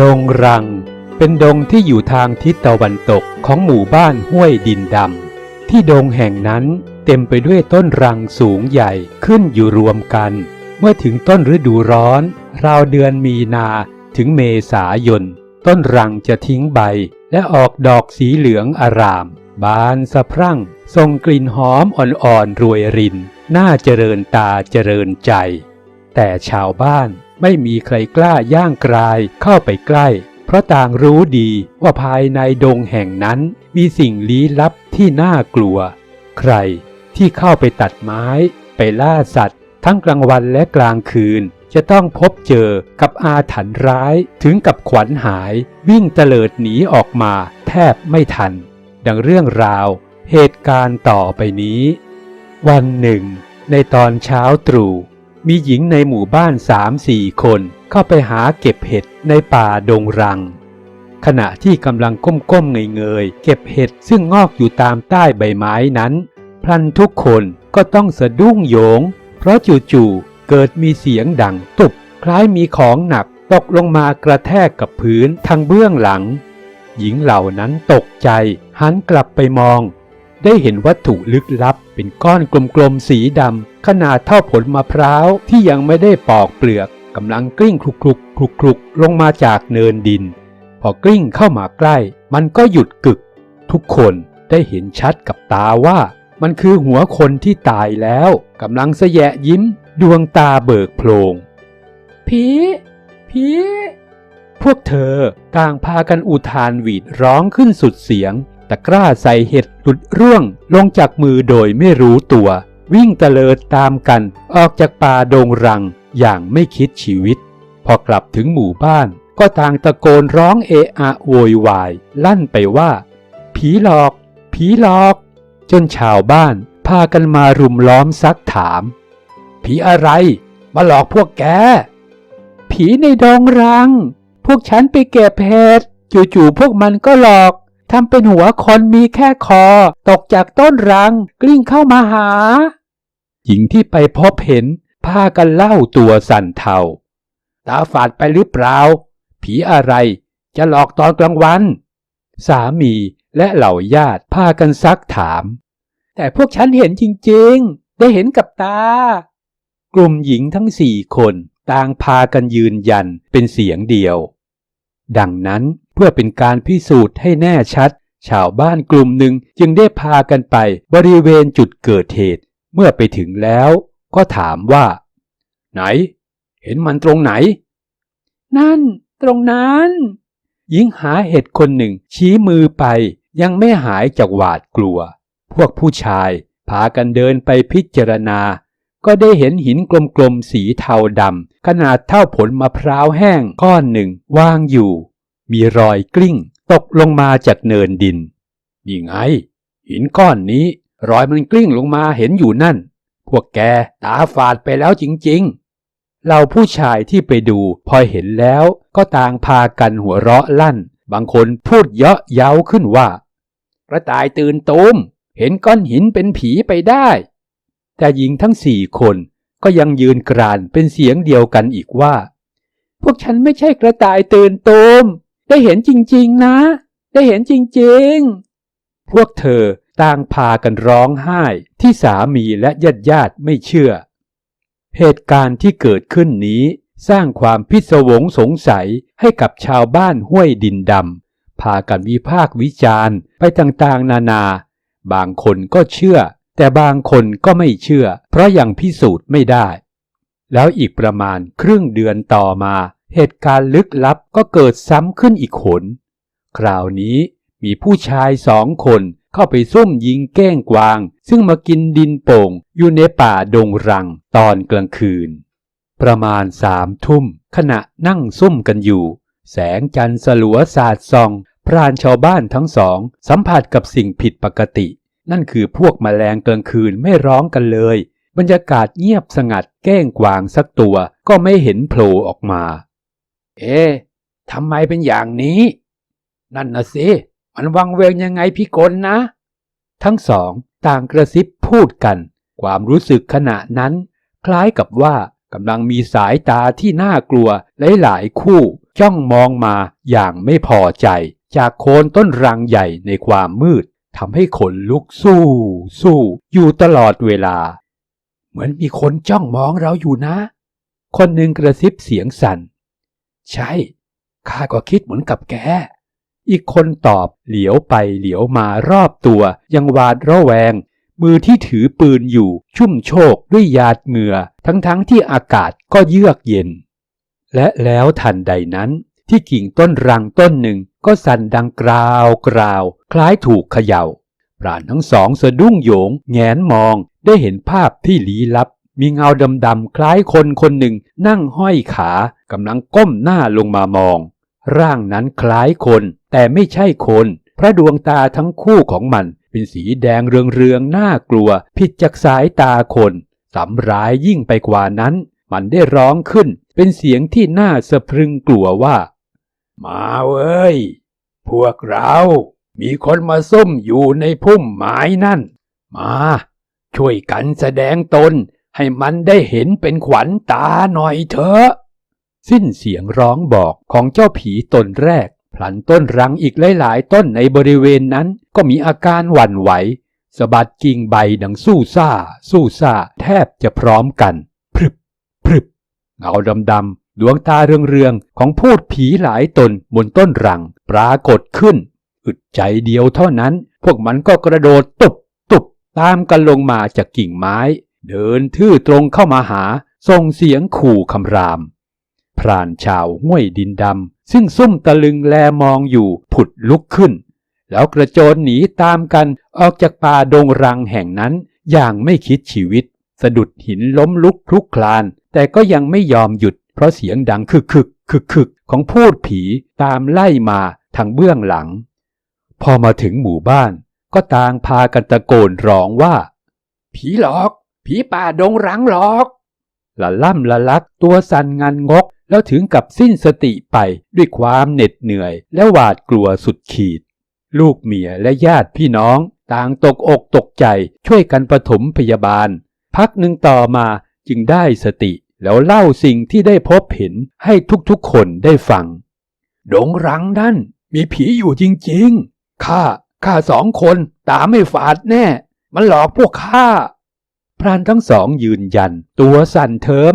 ดงรัง เป็นดงที่อยู่ทางทิศตะวันตกของหมู่บ้านห้วยดินดำ ที่ดงแห่งนั้นเต็มไปด้วยต้นรังสูงใหญ่ขึ้นอยู่รวมกัน เมื่อถึงต้นฤดูร้อน ราวเดือนมีนาถึงเมษายน ต้นรังจะทิ้งใบ และออกดอกสีเหลืองอาราม บานสะพรั่งส่งกลิ่นหอมอ่อนๆรวยริน น่าเจริญตาเจริญใจ แต่ชาวบ้าน ไม่มีใครกล้าย่างกรายเข้าไปใกล้ เพราะต่างรู้ดีว่าภายในดงแห่งนั้น มีสิ่งลี้ลับที่น่ากลัว ใครที่เข้าไปตัดไม้ ไปล่าสัตว์ ทั้งกลางวันและกลางคืน จะต้องพบเจอกับอาถรรพ์ร้ายถึงกับขวัญหาย วิ่งเตลิดหนีออกมาแทบไม่ทัน ดังเรื่องราว เหตุการณ์ต่อไปนี้ วันหนึ่ง ในตอนเช้าตรู่ มีหญิงในหมู่บ้านสามสี่คนเข้าไปหาเก็บเห็ดในป่าดงรัง ขณะที่กำลังก้มๆเงยๆเก็บเห็ดซึ่งงอกอยู่ตามใต้ใบไม้นั้น พลันทุกคนก็ต้องสะดุ้งโยง เพราะจู่ๆเกิดมีเสียงดังตุบคล้ายมีของหนักตกลงมากระแทกกับพื้นทางเบื้องหลัง หญิงเหล่านั้นตกใจหันกลับไปมอง ได้เห็นวัตถุลึกลับ เป็นก้อนกลมๆสีดำขนาดเท่าผลมะพร้าวที่ยังไม่ได้ปอกเปลือกกำลังกลิ้งคลุกคลุกคลุกคลุกลงมาจากเนินดิน พอกลิ้งเข้ามาใกล้ มันก็หยุดกึก ทุกคนได้เห็นชัดกับตาว่า มันคือหัวคนที่ตายแล้วกำลังแสยะยิ้ม ดวงตาเบิกโพลงผีผีพวกเธอต่างพากันอุทานหวีดร้องขึ้นสุดเสียง ตะกร้าใส่เห็ดหลุดร่วงลงจากมือโดยไม่รู้ตัว วิ่งเตลิดตามกันออกจากป่าโดงรังอย่างไม่คิดชีวิต พอกลับถึงหมู่บ้าน ก็ต่างตะโกนร้องเอะอะโวยวาย ลั่นไปว่า ผีหลอก ผีหลอก จนชาวบ้านพากันมารุมล้อมซักถาม ผีอะไร มาหลอกพวกแก ผีในดงรัง พวกฉันไปเก็บเห็ดจู่ๆพวกมันก็หลอก ทำเป็นหัวคนมีแค่คอ ตกจากต้นรัง กลิ้งเข้ามาหา หญิงที่ไปพบเห็นพากันเล่าตัวสั่นเทาตาฝาดไปหรือเปล่า ผีอะไรจะหลอกตอนกลางวัน สามีและเหล่าญาติพากันซักถาม แต่พวกฉันเห็นจริงๆ ได้เห็นกับตา กลุ่มหญิงทั้งสี่คนต่างพากันยืนยันเป็นเสียงเดียว ดังนั้น พื่อเป็นการพิสูจน์ให้แน่ชัด ชาวบ้านกลุ่มหนึ่งจึงได้พากันไปบริเวณจุดเกิดเหตุ เมื่อไปถึงแล้ว ก็ถามว่า ไหน เห็นมันตรงไหน นั่น ตรงนั้น หญิงหาเห็ดคนหนึ่งชี้มือไป ยังไม่หายจากหวาดกลัว พวกผู้ชายพากันเดินไปพิจารณา ก็ได้เห็นหินกลมๆสีเทาดำขนาดเท่าผลมะพร้าวแห้งก้อนหนึ่งวางอยู่ มีรอยกลิ้ง ตกลงมาจากเนินดินนี่ไง หินก้อนนี้ รอยมันกลิ้งลงมาเห็นอยู่นั่น พวกแกตาฝาดไปแล้วจริง ๆ เราผู้ชายที่ไปดูพอเห็นแล้วก็ต่างพากันหัวเราะลั่น บางคนพูดเยาะเย้าขึ้นว่ากระต่ายตื่นตูมเห็นก้อนหินเป็นผีไปได้ แต่หญิงทั้งสี่คนก็ยังยืนกรานเป็นเสียงเดียวกันอีกว่า พวกฉันไม่ใช่กระต่ายตื่นตูม ได้เห็นจริงๆนะ ได้เห็นจริงๆ พวกเธอต่างพากันร้องไห้ที่สามีและญาติญาติไม่เชื่อ เหตุการณ์ที่เกิดขึ้นนี้สร้างความพิศวงสงสัยให้กับชาวบ้านห้วยดินดำพากันวิพากวิจารณ์ไปต่างๆ นานา บางคนก็เชื่อ แต่บางคนก็ไม่เชื่อ เพราะยังพิสูจน์ไม่ได้ แล้วอีกประมาณครึ่งเดือนต่อมา เหตุการณ์ลึกลับก็เกิดซ้ำขึ้นอีกหน คราวนี้มีผู้ชายสองคนเข้าไปซุ่มยิงแก้งกวาง ซึ่งมากินดินโป่งอยู่ในป่าดงรังตอนกลางคืน ประมาณสามทุ่ม ขณะนั่งซุ่มกันอยู่ แสงจันทร์สลัวสาดส่อง พรานชาวบ้านทั้งสอง สัมผัสกับสิ่งผิดปกติ นั่นคือพวกแมลงกลางคืนไม่ร้องกันเลย บรรยากาศเงียบสงัดแก้งกวางสักตัวก็ไม่เห็นโผล่ออกมา เอ๊ะทำไมเป็นอย่างนี้ นั่นนะสิ มันวังเวงยังไงพี่กลนะ ทั้งสองต่างกระซิบพูดกัน ความรู้สึกขณะนั้น คล้ายกับว่ากำลังมีสายตาที่น่ากลัวหลายๆคู่ จ้องมองมาอย่างไม่พอใจ จากโคนต้นรังใหญ่ในความมืดทำให้ขนลุกสู้ สู้ อยู่ตลอดเวลา เหมือนมีคนจ้องมองเราอยู่นะ คนหนึ่งกระซิบเสียงสั่น ใช่ ข้าก็คิดเหมือนกับแก อีกคนตอบเหลียวไปเหลียวมารอบตัวยังหวาดระแวง มือที่ถือปืนอยู่ชุ่มโชกด้วยหยาดเหงื่อ ทั้งๆทที่อากาศก็เยือกเย็น และแล้วทันใดนั้น ที่กิ่งต้นรังต้นหนึ่งก็สั่นดังกราวกราว คล้ายถูกเขยา่าปราณทั้งสองสะดุ้งโยงแงนมองได้เห็นภาพที่ลี้ลับ มีเงาดำๆคล้ายคนคนหนึ่งนั่งห้อยขา กำลังก้มหน้าลงมามอง ร่างนั้นคล้ายคน แต่ไม่ใช่คน พระดวงตาทั้งคู่ของมัน เป็นสีแดงเรืองๆน่ากลัว ผิดจากสายตาคนสำร้ายยิ่งไปกว่านั้น มันได้ร้องขึ้น เป็นเสียงที่น่าสะพรึงกลัวว่า มาเว้ย พวกเรา มีคนมาซุ่มอยู่ในพุ่มไม้นั่น มา ช่วยกันแสดงตนให้มันได้เห็นเป็นขวัญตาหน่อยเถอะ สิ้นเสียงร้องบอกของเจ้าผีตนแรก พลันต้นรังอีกหลาย ๆ ต้นในบริเวณนั้นก็มีอาการหวั่นไหวสะบัดกิ่งใบดังสู้ซ่า สู้ซ่า แทบจะพร้อมกันพรึบพรึบเงาดำๆดวงตาเรืองๆของพูดผีหลายตนบนต้นรัง ปรากฏขึ้น อึดใจเดียวเท่านั้น พวกมันก็กระโดดตุบตุบตามกันลงมาจากกิ่งไม้ เดินทื่อตรงเข้ามาหาส่งเสียงขู่คำราม พรานชาวห้วยดินดำซึ่งซุ่มตะลึงแลมองอยู่ผุดลุกขึ้น แล้วกระโจนหนีตามกันออกจากป่าดงรังแห่งนั้นอย่างไม่คิดชีวิต สะดุดหินล้มลุกคลุกคลาน แต่ก็ยังไม่ยอมหยุด เพราะเสียงดังคึกคึกคึกคึกของพูดผีตามไล่มาทางเบื้องหลัง พอมาถึงหมู่บ้าน ก็ต่างพากันตะโกนร้องว่า ผีหลอก ผีป่าดงรังหลอกละล่ำละลักตัวสั่นงันงก แล้วถึงกับสิ้นสติไปด้วยความเหน็ดเหนื่อยและหวาดกลัวสุดขีด ลูกเมียและญาติพี่น้องต่างตกอกตกใจช่วยกันปฐมพยาบาล พักหนึ่งต่อมาจึงได้สติแล้วเล่าสิ่งที่ได้พบเห็นให้ทุกๆคนได้ฟัง ดงรังนั่นมีผีอยู่จริงๆ ข้า ข้าสองคนตาไม่ฝาดแน่ มันหลอกพวกข้า พรานทั้งสองยืนยัน ตัวสั่นเทิม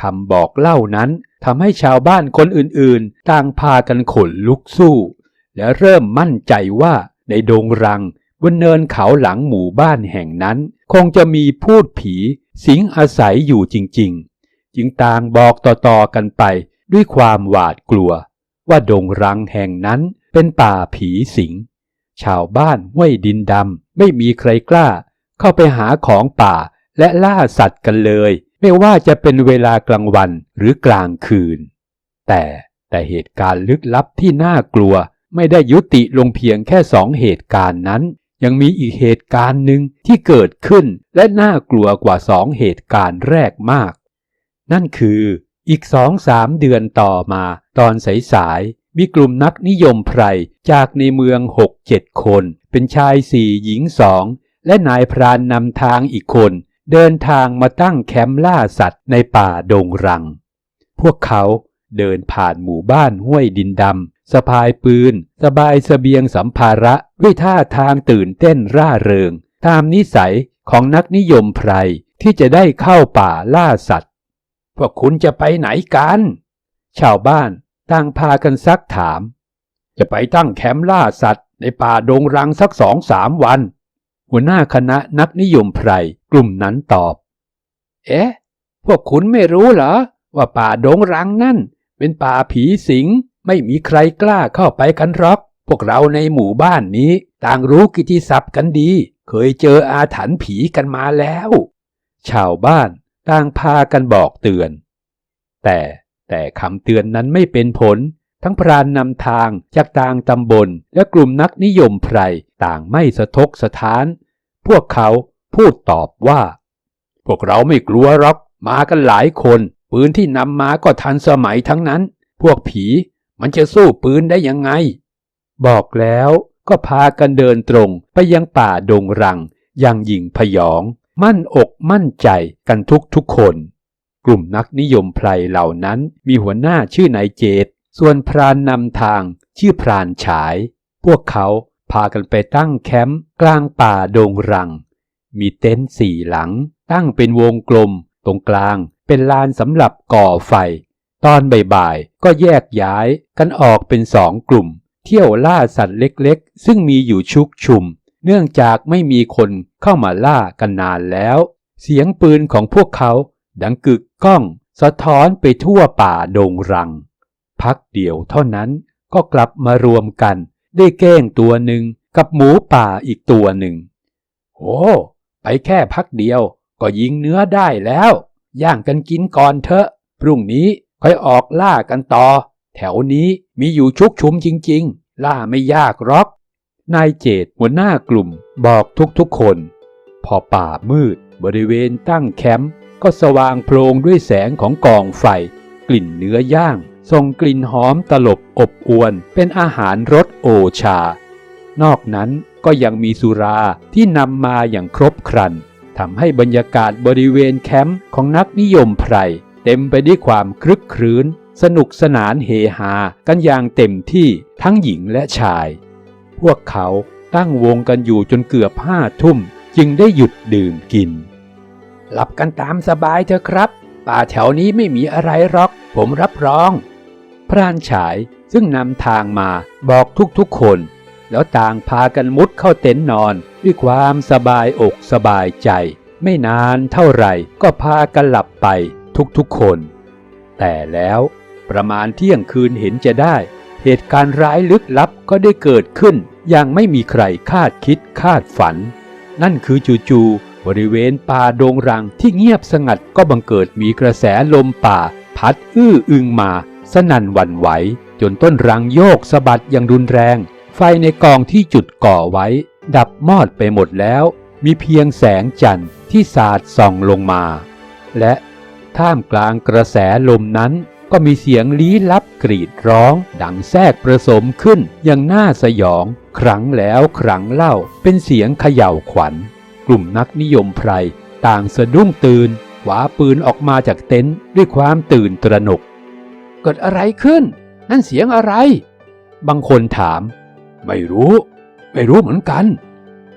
คำบอกเล่านั้น ทำให้ชาวบ้านคนอื่นๆ ต่างพากันขนลุกสู้ และเริ่มมั่นใจว่าในดงรังบนเนินเขาหลังหมู่บ้านแห่งนั้น คงจะมีพูดผีสิงอาศัยอยู่จริง ๆ จึงต่างบอกต่อๆกันไปด้วยความหวาดกลัว ว่าดงรังแห่งนั้นเป็นป่าผีสิง ชาวบ้านห้วยดินดำไม่มีใครกล้า เข้าไปหาของป่าและล่าสัตว์กันเลย ไม่ว่าจะเป็นเวลากลางวันหรือกลางคืน แต่แต่เหตุการณ์ลึกลับที่น่ากลัวไม่ได้ยุติลงเพียงแค่สองเหตุการณ์นั้น ยังมีอีกเหตุการณ์หนึ่งที่เกิดขึ้นและน่ากลัวกว่าสองเหตุการณ์แรกมาก นั่นคืออีกสองสามเดือนต่อมาตอนสายๆมีกลุ่มนักนิยมไพรจากในเมืองหกเจ็ดคน เป็นชายสี่หญิงสองและนายพรานนำทางอีกคน เดินทางมาตั้งแคมป์ล่าสัตว์ในป่าดงรัง พวกเขาเดินผ่านหมู่บ้านห้วยดินดำสะพายปืน สบายสเสบียงสัมภาระด้วยท่าทางตื่นเต้นร่าเริง ตามนิสัยของนักนิยมไพรที่จะได้เข้าป่าล่าสัตว์ พวกคุณจะไปไหนกัน ชาวบ้านต่างพากันซักถาม จะไปตั้งแคมป์ล่าสัตว์ในป่าดงรังสักสองสามวัน หัวหน้าคณะนักนิยมไพรกลุ่มนั้นตอบ เอ๊ะ พวกคุณไม่รู้เหรอ ว่าป่าดงรังนั่น เป็นป่าผีสิง ไม่มีใครกล้าเข้าไปกันหรอก พวกเราในหมู่บ้านนี้ ต่างรู้กิตติศัพท์กันดี เคยเจออาถรรพ์ผีกันมาแล้ว ชาวบ้านต่างพากันบอกเตือน แต่แต่คำเตือนนั้นไม่เป็นผล ทั้งพรานนำทางจากต่างตำบลและกลุ่มนักนิยมไพร ต่างไม่สะทกสะท้าน พวกเขาพูดตอบว่า พวกเราไม่กลัวหรอกมากันหลายคนปืนที่นำมาก็ทันสมัยทั้งนั้น พวกผีมันจะสู้ปืนได้ยังไง บอกแล้วก็พากันเดินตรงไปยังป่าดงรังย่างหญิงพยอง มั่นอกมั่นใจกันทุกทุกคน กลุ่มนักนิยมไพรเหล่านั้นมีหัวหน้าชื่อนายเจต ส่วนพรานนำทางชื่อพรานฉาย พวกเขา พากันไปตั้งแคมป์กลางป่าดงรัง มีเต็นท์สี่หลัง ตั้งเป็นวงกลม ตรงกลางเป็นลานสำหรับก่อไฟ ตอนบ่ายๆ ก็แยกย้ายกันออกเป็นสองกลุ่ม เที่ยวล่าสัตว์เล็กๆ ซึ่งมีอยู่ชุกชุม เนื่องจากไม่มีคนเข้ามาล่ากันนานแล้ว เสียงปืนของพวกเขา ดังกึกก้อง สะท้อนไปทั่วป่าดงรัง พักเดียวเท่านั้นก็กลับมารวมกัน ได้เก้งตัวหนึ่งกับหมูป่าอีกตัวหนึ่งโอ้ไปแค่พักเดียวก็ยิงเนื้อได้แล้ว ย่างกันกินก่อนเถอะ พรุ่งนี้ค่อยออกล่ากันต่อ แถวนี้มีอยู่ชุกชุมจริง ๆ ล่าไม่ยากหรอก นายเจตหัวหน้ากลุ่มบอกทุกๆคน พอป่ามืดบริเวณตั้งแคมป์ก็สว่างโพลงด้วยแสงของกองไฟ กลิ่นเนื้อย่าง ส่งกลิ่นหอมตลบอบอวนเป็นอาหารรสโอชา นอกนั้นก็ยังมีสุราที่นำมาอย่างครบครันทำให้บรรยากาศบริเวณแคมป์ของนักนิยมไพรเต็มไปด้วยความคลึกครื้น สนุกสนานเฮฮากันอย่างเต็มที่ทั้งหญิงและชาย พวกเขาตั้งวงกันอยู่จนเกือบห้าทุ่ม จึงได้หยุดดื่มกิน หลับกันตามสบายเถอะครับ ป่าแถวนี้ไม่มีอะไรหรอก ผมรับรอง พรานฉายซึ่งนำทางมาบอกทุกๆคน แล้วต่างพากันมุดเข้าเต็นท์นอนด้วยความสบายอกสบายใจ ไม่นานเท่าไหร่ก็พากันหลับไปทุกๆคน แต่แล้วประมาณเที่ยงคืนเห็นจะได้ เหตุการณ์ร้ายลึกลับก็ได้เกิดขึ้น อย่างไม่มีใครคาดคิดคาดฝัน นั่นคือจู่ๆบริเวณป่าโดงรังที่เงียบสงัดก็บังเกิดมีกระแสลมป่า พัดอื้ออึงมา สนั่นหวั่นไหว จนต้นรังโยกสะบัดอย่างรุนแรง ไฟในกองที่จุดก่อไว้ ดับมอดไปหมดแล้ว มีเพียงแสงจันทร์ที่สาดส่องลงมา และท่ามกลางกระแสลมนั้นก็มีเสียงลี้ลับกรีดร้อง ดังแทรกประสมขึ้นอย่างน่าสยอง ครั้งแล้วครั้งเล่าเป็นเสียงเขย่าวขวัญ กลุ่มนักนิยมไพรต่างสะดุ้งตื่นขวาปืนออกมาจากเต็นท์ด้วยความตื่นตระหนก เกิดอะไรขึ้น นั่นเสียงอะไร บางคนถาม ไม่รู้ ไม่รู้เหมือนกัน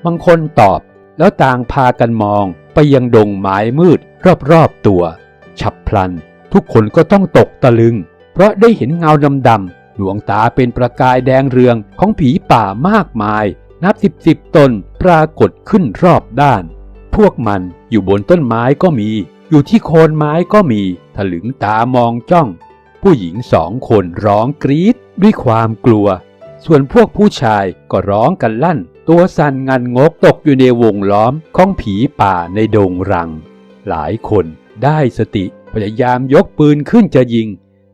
บางคนตอบ แล้วต่างพากันมองไปยังดงไม้มืด รอบๆตัว ฉับพลัน ทุกคนก็ต้องตกตะลึง เพราะได้เห็นเงาดำๆดวงตาเป็นประกายแดงเรืองของผีป่ามากมาย นับสิบสิบตนปรากฏขึ้นรอบด้าน พวกมันอยู่บนต้นไม้ก็มี อยู่ที่โคนไม้ก็มี ถลึงตามองจ้อง ผู้หญิงสองคนร้องกรีดด้วยความกลัว ส่วนพวกผู้ชายก็ร้องกันลั่น ตัวสั่นงันงกตกอยู่ในวงล้อมของผีป่าในดงรัง หลายคนได้สติพยายามยกปืนขึ้นจะยิง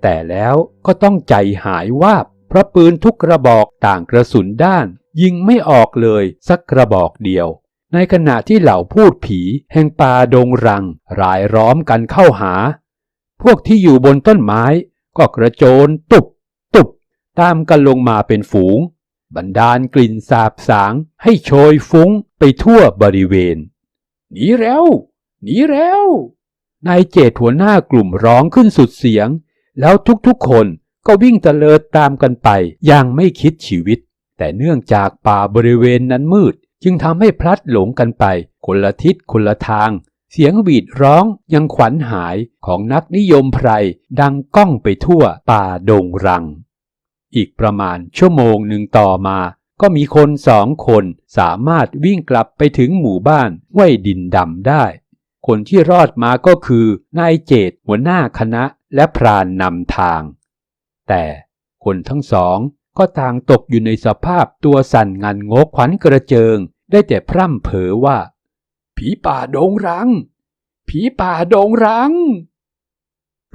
แต่แล้วก็ต้องใจหายวาบ เพราะปืนทุกกระบอกต่างกระสุนด้าน ยิงไม่ออกเลยสักกระบอกเดียว ในขณะที่เหล่าพูดผีแห่งป่าดงรัง รายล้อมกันเข้าหา พวกที่อยู่บนต้นไม้ ก็กระโจนตุบตุบตามกันลงมาเป็นฝูงบันดาลกลิ่นสาบสางให้โชยฟุ้งไปทั่วบริเวณ หนีเร็วหนีเร็วนายเจตหัวหน้ากลุ่มร้องขึ้นสุดเสียง แล้วทุกๆคนก็วิ่งเตลิดตามกันไปอย่างไม่คิดชีวิต แต่เนื่องจากป่าบริเวณนั้นมืด จึงทำให้พลัดหลงกันไปคนละทิศคนละทาง เสียงหวีดร้องยังขวัญหายของนักนิยมไพรดังก้องไปทั่วป่าดงรัง อีกประมาณชั่วโมงหนึ่งต่อมา ก็มีคนสองคนสามารถวิ่งกลับไปถึงหมู่บ้านห้วยดินดำได้ คนที่รอดมาก็คือนายเจตหัวหน้าคณะและพรานนำทาง แต่คนทั้งสองก็ต่างตกอยู่ในสภาพตัวสั่นงันงกขวัญกระเจิง ได้แต่พร่ำเผอว่า ผีป่าดงรัง ผีป่าดงรัง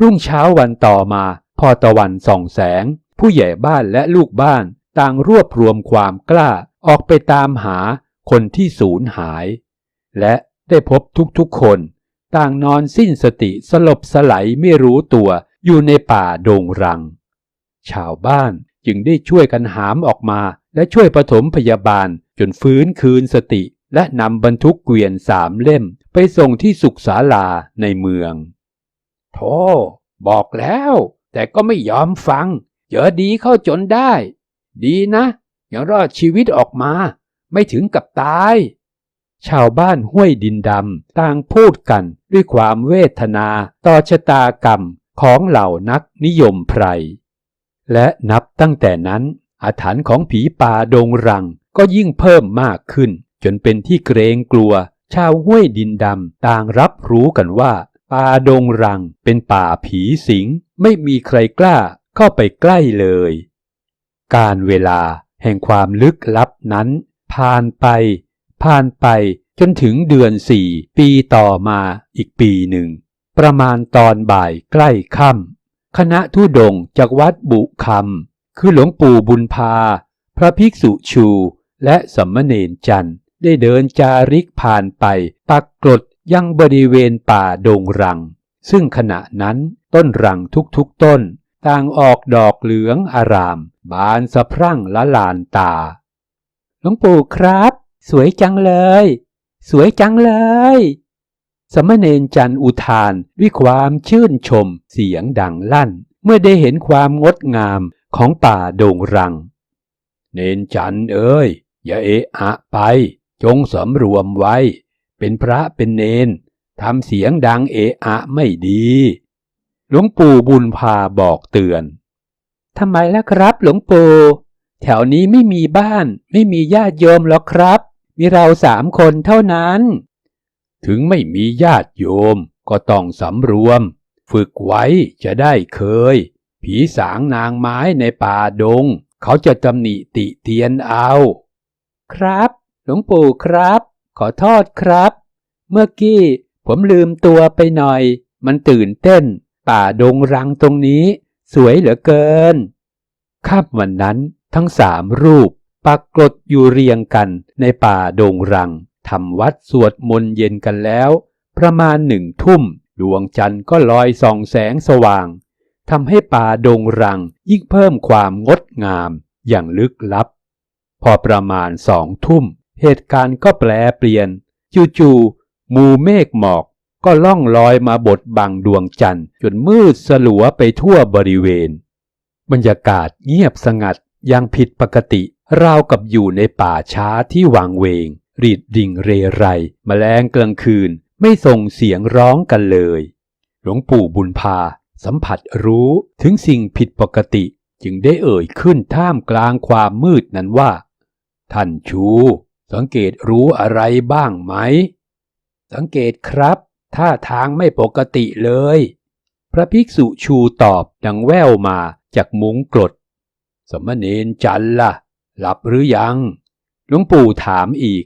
รุ่งเช้าวันต่อมาพอตะวันส่องแสง ผู้ใหญ่บ้านและลูกบ้านต่างรวบรวมความกล้าออกไปตามหาคนที่สูญหาย และได้พบทุกๆคน ต่างนอนสิ้นสติสลบสไหลไม่รู้ตัวอยู่ในป่าโดงรัง ชาวบ้านจึงได้ช่วยกันหามออกมาและช่วยปฐมพยาบาลจนฟื้นคืนสติ และนำบรรทุกเกวียนสามเล่มไปส่งที่สุขศาลาในเมืองโธ่บอกแล้ว แต่ก็ไม่ยอมฟัง เจอดีเข้าจนได้ ดีนะยังรอดชีวิตออกมา ไม่ถึงกับตาย ชาวบ้านห้วยดินดำต่างพูดกันด้วยความเวทนาต่อชะตากรรมของเหล่านักนิยมไพร และนับตั้งแต่นั้นอาถรรพ์ของผีป่าดงรังก็ยิ่งเพิ่มมากขึ้น จนเป็นที่เกรงกลัว ชาวห้วยดินดำต่างรับรู้กันว่าป่าดงรังเป็นป่าผีสิง ไม่มีใครกล้าเข้าไปใกล้เลย การเวลาแห่งความลึกลับนั้น ผ่านไป ผ่านไปจนถึงเดือนสี่ปีต่อมาอีกปีหนึ่ง ประมาณตอนบ่ายใกล้ค่ำคณะทุดงจากวัดบุคำคือหลวงปู่บุญพา พระภิกษุชู และสัมมเนนจันทร์ ได้เดินจาริกผ่านไป ปักกรดยังบริเวณป่าดงรัง ซึ่งขณะนั้นต้นรังทุกๆต้น ต่างออกดอกเหลืองอาราม บานสะพรั่งละลานตา หลวงปู่ครับ สวยจังเลย สวยจังเลย สมณเณรจันอุทานด้วยความชื่นชมเสียงดังลั่น เมื่อได้เห็นความงดงามของป่าดงรัง เนนจันเอ้ย อย่าเอะอะไป จงสำรวมไว้ เป็นพระเป็นเนนทำเสียงดังเอะอะไม่ดี หลวงปู่บุญพาบอกเตือนทำไมล่ะครับ หลวงปู่แถวนี้ไม่มีบ้าน ไม่มีญาติโยมหรอกครับ มีเราสามคนเท่านั้น ถึงไม่มีญาติโยมก็ต้องสำรวม ฝึกไว้จะได้เคย ผีสางนางไม้ในป่าดง เขาจะตำหนิติเตียนเอา ครับ หลวงปู่ครับ ขอโทษครับ เมื่อกี้ผมลืมตัวไปหน่อย มันตื่นเต้น ป่าดงรังตรงนี้ สวยเหลือเกินค่ำวันนั้นทั้งสามรูปปักกรดอยู่เรียงกันในป่าดงรังทำวัดสวดมนต์เย็นกันแล้ว ประมาณหนึ่งทุ่ม ดวงจันทร์ก็ลอยส่องแสงสว่างทำให้ป่าดงรังยิ่งเพิ่มความงดงามอย่างลึกลับ พอประมาณสองทุ่ม เหตุการณ์ก็แปลเปลี่ยน จู่ๆมูเมฆหมอกก็ล่องลอยมาบดบังดวงจันทร์จนมืดสลัวไปทั่วบริเวณ บรรยากาศเงียบสงัดอย่างผิดปกติ ราวกับอยู่ในป่าช้าที่วางเวง รีดดิ่งเรไรมแมลงกลางคืนไม่ส่งเสียงร้องกันเลย หลวงปู่บุญพาสัมผัสรู้ถึงสิ่งผิดปกติจึงได้เอ่ยขึ้นท่ามกลางความมืดนั้นว่า ท่านชู สังเกตรู้อะไรบ้างไหม สังเกตครับ ท่าทางไม่ปกติเลย พระภิกษุชูตอบดังแว่วมาจากมุ้งกรด สมณเณรจันละ่ะ หลับหรือยังหลวงปู่ถามอีก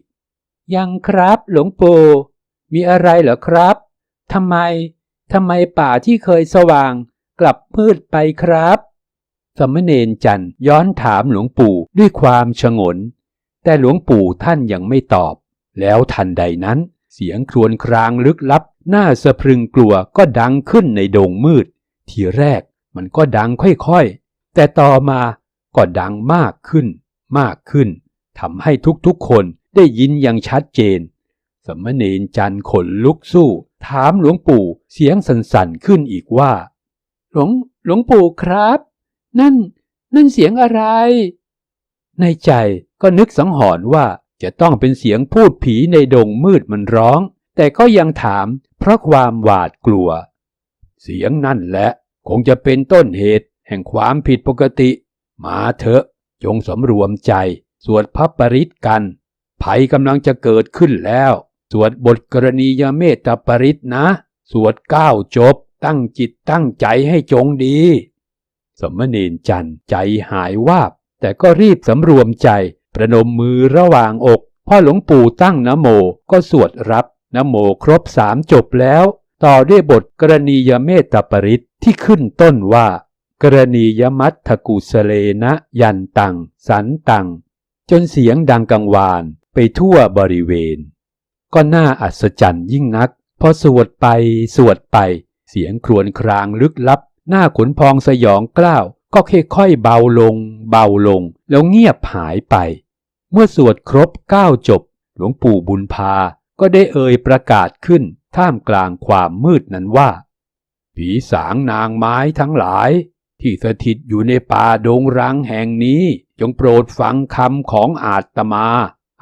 ยังครับหลวงปู่มีอะไรเหรอครับทำไมทำไมป่าที่เคยสว่างกลับมืดไปครับ สมณเณรจันย้อนถามหลวงปู่ด้วยความชงน แต่หลวงปู่ท่านยังไม่ตอบ แล้วทันใดนั้น เสียงครวญครางลึกลับ น่าสะพรึงกลัวก็ดังขึ้นในดงมืด ทีแรกมันก็ดังค่อยๆ แต่ต่อมาก็ดังมากขึ้น มากขึ้นทำให้ทุกๆคนได้ยินอย่างชัดเจน สมณเณรจันขนลุกสู้ ถามหลวงปู่เสียงสั่นๆขึ้นอีกว่า หลวงหลวงปู่ครับ นั่น นั่นเสียงอะไร ในใจ ก็นึกสังหรณ์ว่าจะต้องเป็นเสียงพูดผีในดงมืดมันร้อง แต่ก็ยังถามเพราะความหวาดกลัว เสียงนั่นแหละคงจะเป็นต้นเหตุแห่งความผิดปกติ มาเถอะ จงสำรวมใจ สวดพระปริตกัน ภัยกำลังจะเกิดขึ้นแล้ว สวดบทกรณียเมตตาปริตนะ สวดก้าวจบ ตั้งจิตตั้งใจให้จงดี สมณเณรจันใจหายวาบ แต่ก็รีบสำรวมใจ ประนมมือระหว่างอก พ่อหลวงปู่ตั้งนโมก็สวดรับนโมครบสามจบแล้ว ต่อด้วยบทกรณียเมตตาปริตที่ขึ้นต้นว่า กรณียมัตถกุสเลนะยันตัง สันตัง จนเสียงดังกังวานไปทั่วบริเวณ ก็น่าอัศจรรย์ยิ่งนัก พอสวดไปสวดไป เสียงครวญครางลึกลับ หน้าขนพองสยองกล้าวก็ค่อยๆเบาลง เบาลง แล้วเงียบหายไป มื่อสวดครบเก้าจบ หลวงปู่บุญพาก็ได้เอ่ยประกาศขึ้นท่ามกลางความมืดนั้นว่า ผีสางนางไม้ทั้งหลาย ที่สถิตอยู่ในป่าดงรังแห่งนี้ จงโปรดฟังคำของอาตมา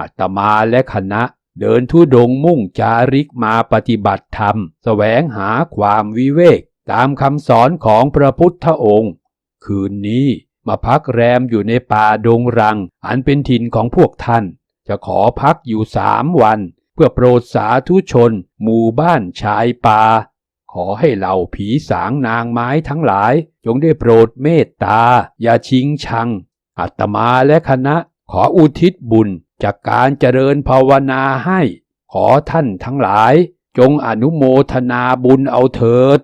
อาตมาและคณะเดินทุดงมุ่งจาริกมาปฏิบัติธรรมแสวงหาความวิเวก ตามคำสอนของพระพุทธองค์ คืนนี้ มาพักแรมอยู่ในป่าดงรัง อันเป็นถิ่นของพวกท่าน จะขอพักอยู่สามวัน เพื่อโปรดสาธุชน หมู่บ้านชายป่า ขอให้เหล่าผีสางนางไม้ทั้งหลาย จงได้โปรดเมตตา อย่าชิงชัง อัตมาและคณะขออุทิศบุญจากการเจริญภาวนาให้ ขอท่านทั้งหลาย จงอนุโมทนาบุญเอาเถิด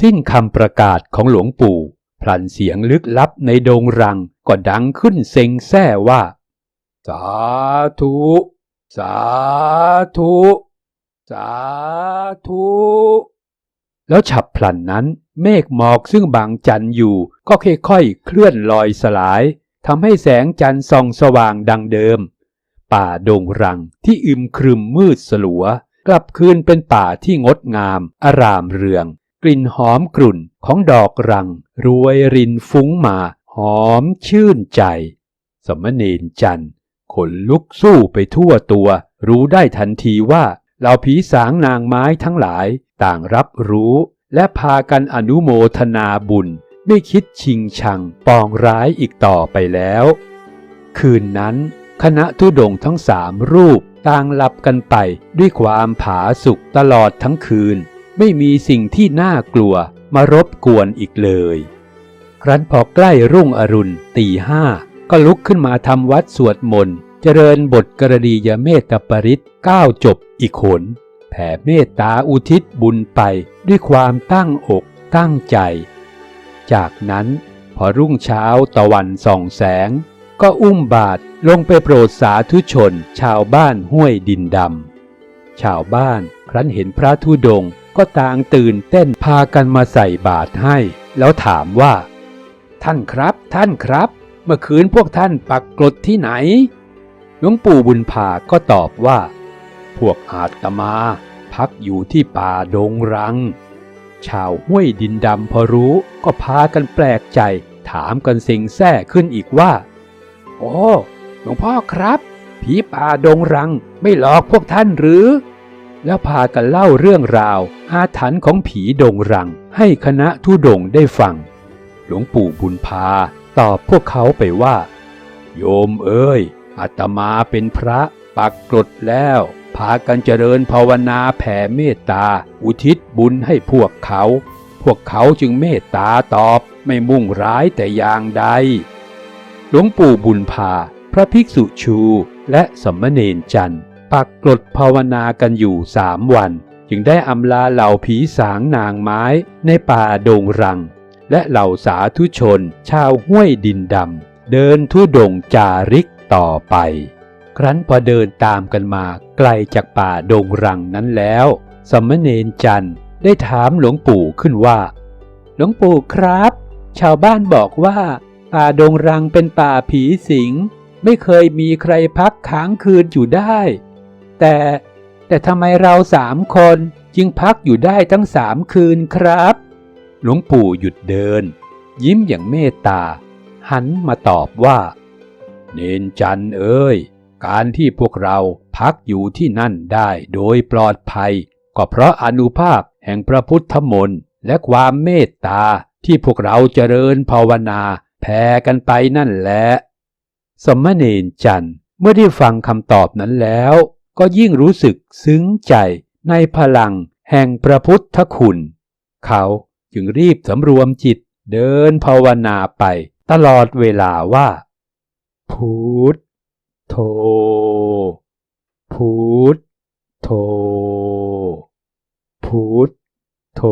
สิ้นคำประกาศของหลวงปู่ พลันเสียงลึกลับในดงรังก็ดังขึ้นเซ็งแซ่ว่า สาธุ สาธุ สาธุ แล้วฉับพลันนั้นเมฆหมอกซึ่งบังจันทร์อยู่ก็ค่อยๆเคลื่อนลอยสลายทำให้แสงจันทร์ส่องสว่างดังเดิม ป่าดงรังที่อึมครึมมืดสลัว กลับคืนเป็นป่าที่งดงาม อารามเรือง กลิ่นหอมกลุ่นของดอกรัง รวยรินฟุ้งมา หอมชื่นใจ สมณเณรจันทร์ขนลุกสู้ไปทั่วตัว รู้ได้ทันทีว่าเหล่าผีสางนางไม้ทั้งหลายต่างรับรู้ และพากันอนุโมทนาบุญ ไม่คิดชิงชังปองร้ายอีกต่อไปแล้ว คืนนั้น คณะทุดงทั้งสามรูปต่างหลับกันไปด้วยความผาสุกตลอดทั้งคืน ไม่มีสิ่งที่น่ากลัวมารบกวนอีกเลย ครั้นพอใกล้รุ่งอรุณตีห้าก็ลุกขึ้นมาทำวัดสวดมนต์ เจริญบทกรดียเมตตาปริตก้าจบอีกขน แผ่เมตตาอุทิศบุญไปด้วยความตั้งอกตั้งใจ จากนั้นพอรุ่งเช้าตะวันส่องแสง ก็อุ้มบาทลงไปโปรดสาธุชน ชาวบ้านห้วยดินดำชาวบ้านครั้นเห็นพระธุดงค์ ก็ต่างตื่นเต้นพากันมาใส่บาตรให้ แล้วถามว่า ท่านครับ ท่านครับ เมื่อคืนพวกท่านปักกรดที่ไหนหลวงปู่บุญพาก็ตอบว่า พวกอาตมา พักอยู่ที่ป่าดงรัง ชาวห้วยดินดำพอรู้ก็พากันแปลกใจ ถามกันเซ็งแซ่ขึ้นอีกว่า โอ้หลวงพ่อครับ ผีป่าดงรังไม่หลอกพวกท่านหรือ แล้วพากันเล่าเรื่องราวอาถรรพ์ของผีดงรัง ให้คณะทุดงได้ฟัง หลวงปู่บุญพาตอบพวกเขาไปว่า โยมเอ้ยอาตมาเป็นพระปักกรดแล้ว พากันเจริญภาวนาแผ่เมตตา อุทิศบุญให้พวกเขา พวกเขาจึงเมตตาตอบไม่มุ่งร้ายแต่อย่างใด หลวงปู่บุญพา พระภิกษุชูและสมณเณรจันทร์ ปักกรดภาวนากันอยู่สามวัน จึงได้อำลาเหล่าผีสางนางไม้ในป่าดงรัง และเหล่าสาธุชน ชาวห้วยดินดำเดินทุดงจาริกต่อไป ครั้นพอเดินตามกันมาไกลจากป่าดงรังนั้นแล้ว สมณเณรจันทร์ได้ถามหลวงปู่ขึ้นว่า หลวงปู่ครับ ชาวบ้านบอกว่า ป่าดงรังเป็นป่าผีสิง ไม่เคยมีใครพักค้างคืนอยู่ได้ แต่ แต่ทำไมเราสามคนจึงพักอยู่ได้ทั้งสามคืนครับ หลวงปู่หยุดเดิน ยิ้มอย่างเมตตา หันมาตอบว่า เนนจันเอ้ย การที่พวกเราพักอยู่ที่นั่นได้โดยปลอดภัย ก็เพราะอนุภาพแห่งพระพุทธมนต์และความเมตตาที่พวกเราเจริญภาวนาแผ่กันไปนั่นแหละ สมณเณรจันเมื่อได้ฟังคำตอบนั้นแล้ว ก็ยิ่งรู้สึกซึ้งใจในพลังแห่งพระพุทธคุณ เขาจึงรีบสำรวมจิตเดินภาวนาไปตลอดเวลาว่า พุทโธ พุทโธ พุทโธ